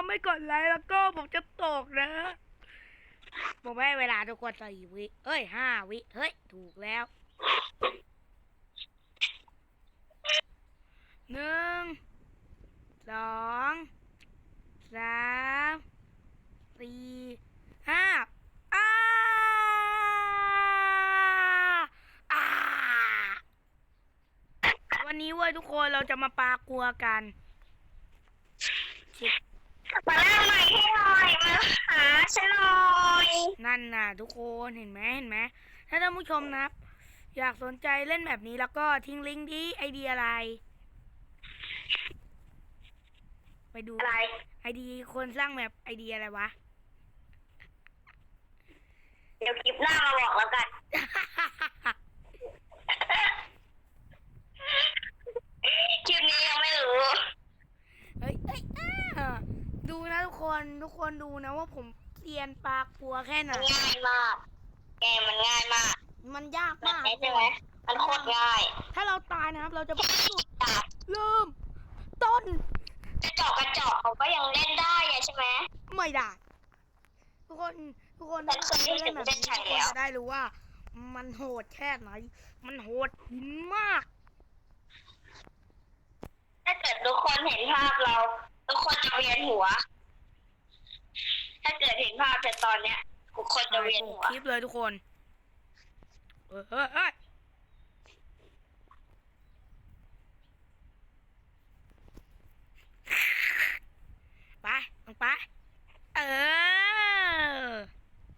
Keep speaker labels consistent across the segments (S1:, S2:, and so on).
S1: มไม่กดไลค์แล้วก็ผมจะตกนะผมให้เวลาทุกคนสี่วิเอ้ยห้าวิ เฮ้ย ถูกแล้วหนึ่งสองสามสี่ห้าอ้าอ้าวันนี้เว้ยทุกคนเราจะมาปากัวกัน
S2: มาล่าใหม่ให้ หน่อยมาหาฉันหน่อย
S1: นั่นน่ะทุกคนเห็นไหมเห็นไหมถ้าท่านผู้ชมนะครับ อยากสนใจเล่นแบบนี้แล้วก็ทิ้งลิงก์ที่ไอเดียอะไร ไปดู
S2: อะไร
S1: ไอดีคนสร้างแบบไอเดียอะไรวะ
S2: เดี๋ยวคลิปหน้ามาบอกแล้วกัน คลิปนี้ยังไม่รู้
S1: เฮ้ยเอ้ยอ่า ดูนะทุกคนทุกคนดูนะว่าผมเซียนปลากัวแค่ไหน
S2: มันง่ายมาก เกมมันง่ายมาก
S1: มันยาก
S2: มัน
S1: มาก
S2: ใช่ไหมมันโคตรง่าย
S1: ถ้าเราตายนะครับ เราจะไปจุด
S2: ดาบ
S1: เริ่ม ต้น
S2: กระจอกกระจอกเขาก็ยังเล่นได้ไงใช่ไหม
S1: ไม่ได้ ทุกคนทุกคน
S2: แต่เคยได้
S1: เล่นแบบนี้
S2: เส้นชั
S1: ทุ
S2: ย
S1: กค
S2: แล้
S1: น
S2: ว
S1: จะได้รู้ว่า มันโหดแค่ไหน มันโหดหินมาก
S2: ถ้าเกิดทุกคนเห็นภาพเรา ทุกคนจะเวียนหัว ถ้าเกิดเห็นภาพแต่ตอนเนี้ยทุกคนจะเวียนหัว
S1: คลิปเลยทุกคนเฮ้ยเฮ้ยเฮ้ยไปลงไป เออ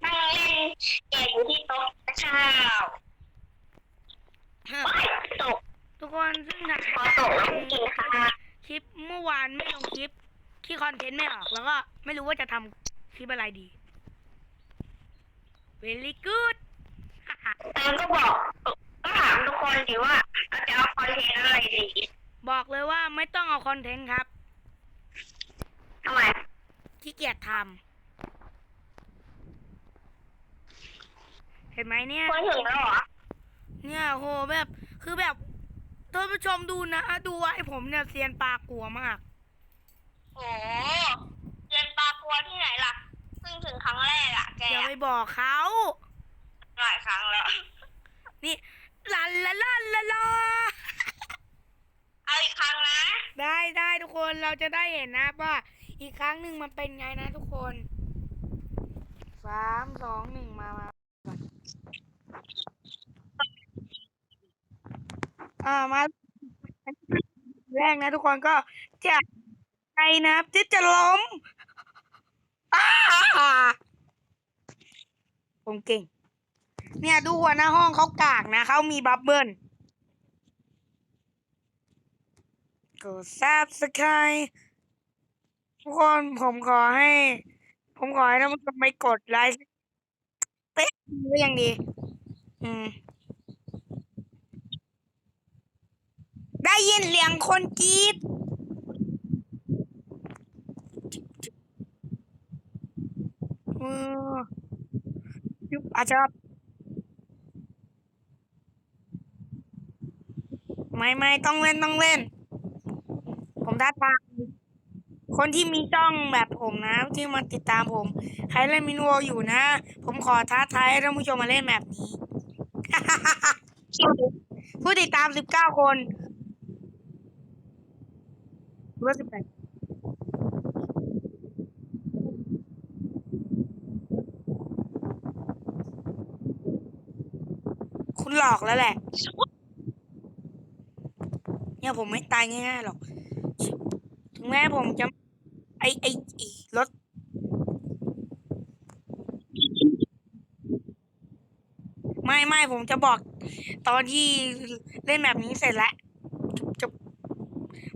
S2: นั่งเล่นเกมอยู่ที่โต๊ะข้าวว้ายตก
S1: ทุกคนซึ่งถ่าย
S2: พอตกแล้วกินข้าว
S1: คลิปเมื่อวานไม่ลงคลิปที่ คอนเทนต์ไม่ออก แล้วก็ไม่รู้ว่าจะทำคลิปอะไรดี very good
S2: แล้วก็บอกก็ถามทุกคนดิว่าเราจะเอาคอนเทนต์อะไรดี
S1: บอกเลยว่าไม่ต้องเอาคอนเทนต์ครับ
S2: ทำไม
S1: ขี้เกียจทำเห็นไหมเนี่ย
S2: คนถึงแล้วเหรอ
S1: เนี่ยโหแบบคือแบบท่านผู้ชมดูนะ ดูไว้ผมเนี่ยเซียนปลากลัวมาก
S2: โอ้เรียนปลากลัวที่ไหนล่ะเพิ่งถึงครั้งแรกอะแก
S1: อย่าไปบอกเขา
S2: หลายครั้งแล้ว
S1: นี่ลันละลันละลา
S2: เอาอีกครั้งนะ
S1: ได้ได้ทุกคนเราจะได้เห็นนะว่าอีกครั้งหนึ่งมันเป็นไงนะทุกคนสามสองหนึ่งมามาอ่ามาแรกนะทุกคนก็จะ ใจนะครับที่จะล้มอ้าผมเก่ง เนี่ยดูหัวหน้าห้องเขากากนะเขามีบับเบิ้ลกดซับสไครทุกคนผมขอให้ ผมขอให้ท่านผู้ชมไปกดไลค์เป๊ะก็ยังดี อืม ได้ยินเสียงคนกรีดเออยุบ อาจจะไม่ไม่ต้องเล่นต้องเล่น ผมท้าทายคนที่มีจ้องแบบผมนะ ที่มาติดตามผม ใครเล่นมินโวอยู่นะ ผมขอท้าทายท่านผู้ชมมาเล่นแบบนี้ ผู้ติดตามสิบเก้าคนรือว่าสิบแปด หลอกแล้วแหละ เนี่ยผมไม่ตายง่ายๆหรอก ถึงแม้ผมจะ ไอไอไอรถไม่ไม่ผมจะบอก ตอนที่เล่นแบบนี้เสร็จแล้วจะ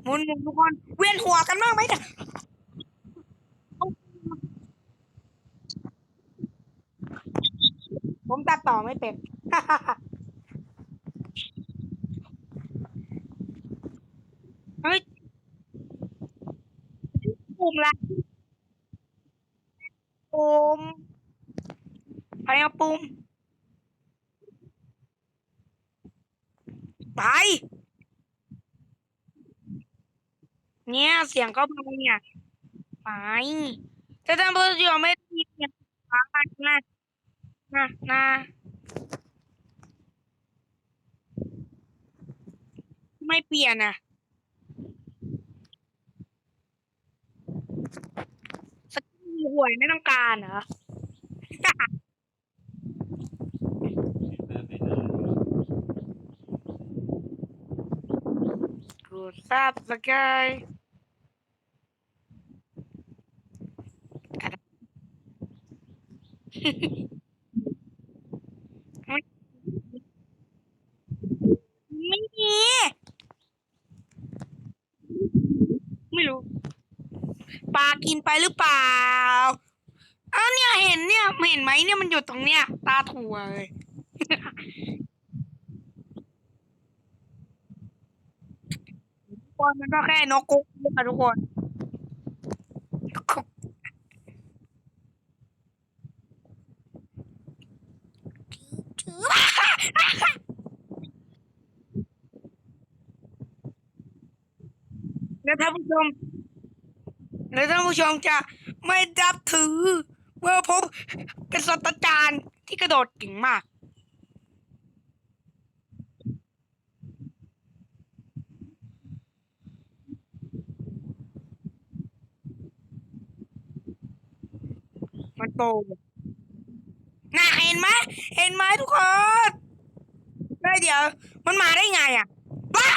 S1: มุนมุนทุกคนเวียนหัวกันบ้างไหมเนี่ยผมตัดต่อไม่เป็น เฮ้ยปุ่มละปุ่มใครเอาปุ่มไป เนี่ยเสียงก็เบาเนี่ยไปถ้าท่านผู้ชมไม่ได้ยินเนี่ยนะนะนะไม่เปลี่ยนอะสกีหวยไม่ต้องการเหรอ กูทราบสกายไม่มีไม่รู้ ปลากินไปหรือเปล่า เอ้าเนี่ยเห็นเนี่ยเห็นไหมเนี่ยมันอยู่ตรงเนี้ย ตาถั่วเลย ทุก คนมันก็แค่นกกุ๊กค่ะทุกคนแล้วท่านผู้ชมแล้วท่านผู้ชมจะไม่ดับถือว่าผมเป็นศาสตราจารย์ที่กระโดดเก่งมาก มันโตน่าเห็นไหมเห็นไหมทุกคนได้เดี๋ยว มันมาได้ไงอะบ้า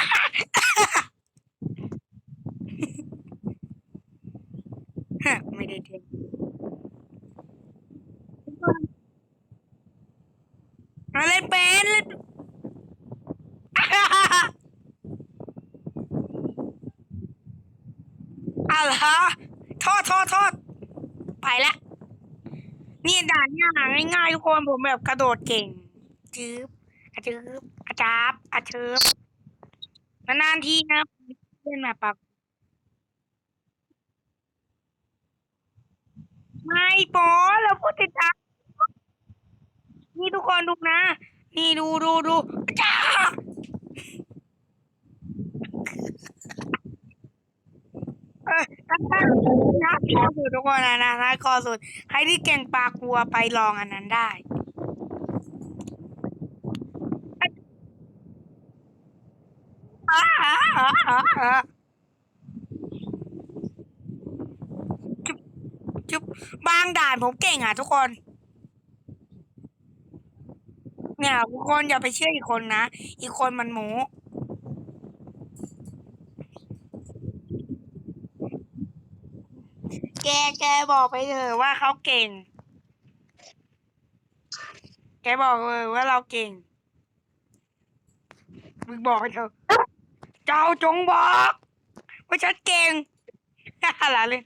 S1: ฮะไม่ได้เทียนอะไรเป็นเล่นอะไรฮะโทษโทษโทษไปแล้ว นี่ด่านเนี่ยหาง่ายๆทุกคนผมแบบกระโดดเก่งจืบอะจืบอะจับอะเชิบนานๆทีนะเล่นแบบปากไม่ปอเราพูดติดตามนี่ทุกคนดูนะ นี่ดูดูดูจ้าเออ นะนะคอสุดทุกคนนะนะนะคอสุด ใครที่เก่งปลากลัวไปลองอันนั้นได้จุ๊บจุ๊บบางด่านผมเก่งอะทุกคน เนี่ยทุกคนอย่าไปเชื่ออีกคนนะ อีกคนมันโม้ แกแกบอกไปเถอะว่าเขาเก่ง แกบอกเลยว่าเราเก่ง มึงบอกไปเถอะ เจ้าจงบอก ว่าฉันเก่งอะไรเลย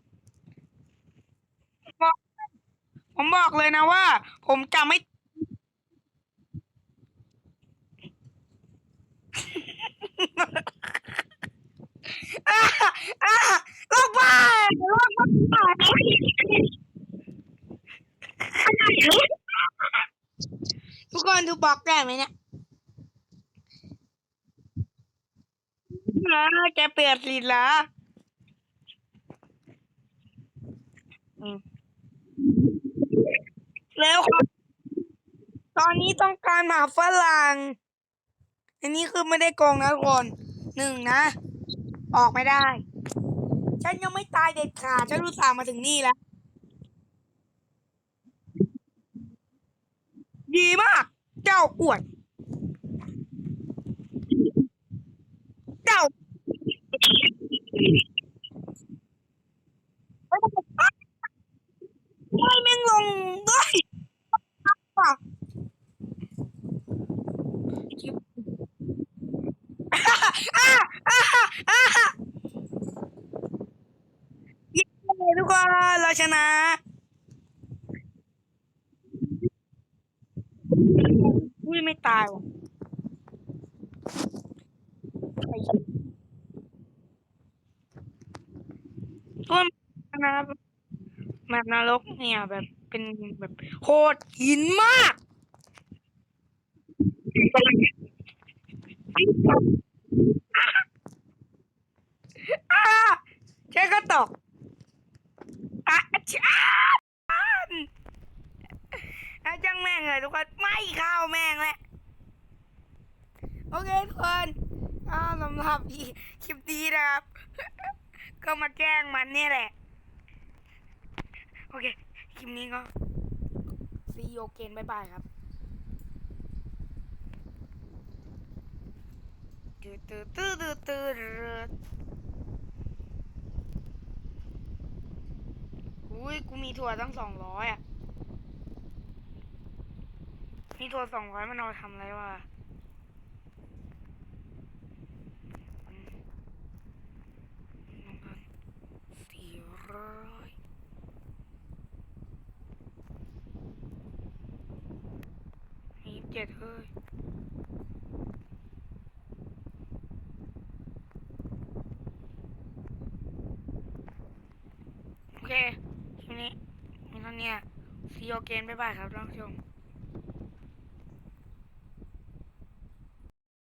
S1: บอกผมบอกเลยนะว่า ผมจะไม่อ่าอ่า ลงไปลงไปทุกคนดูบอกได้ไหมเนี่ยนะแกเปลี่ยนสีละแล้วครับตอนนี้ต้องการหมาฝรั่ง อันนี้คือไม่ได้โกงนะทุกคนหนึ่งนะ ออกไม่ได้ ฉันยังไม่ตายเด็ดขาด ฉันรู้สาห์มาถึงนี่แล้ว ดีมาก เจ้าอวด เจ้าไม่แม่งลงด้วยอะอะอะเย้ทุกคนเรา ชนะ อุ้ยไม่ตายว่ะไอ้ต้นนะแบบนรกเนี่ยแบบเป็นแบบโหดหินมาก ไม่เข้าแม่งแหละโอเคทุกคนก็สำหรับคลิปดีนะครับ ก็มาแกล้งมันนี่แหละ โอเค คลิปนี้ก็ซีโอเกนบายบายครับตืดตืดตืดตืดอุ้ยกูมีถั่วตั้งสองร้อยอะ มีถั่วสองร้อยมันเอาทำอะไรวะสี่ร้อยยี่สิบเจ็ดเฮ้ยโอเคคลิปนี้มีเท่านี้ซีโอเกนบ๊ายบายครับท่านผู้ชม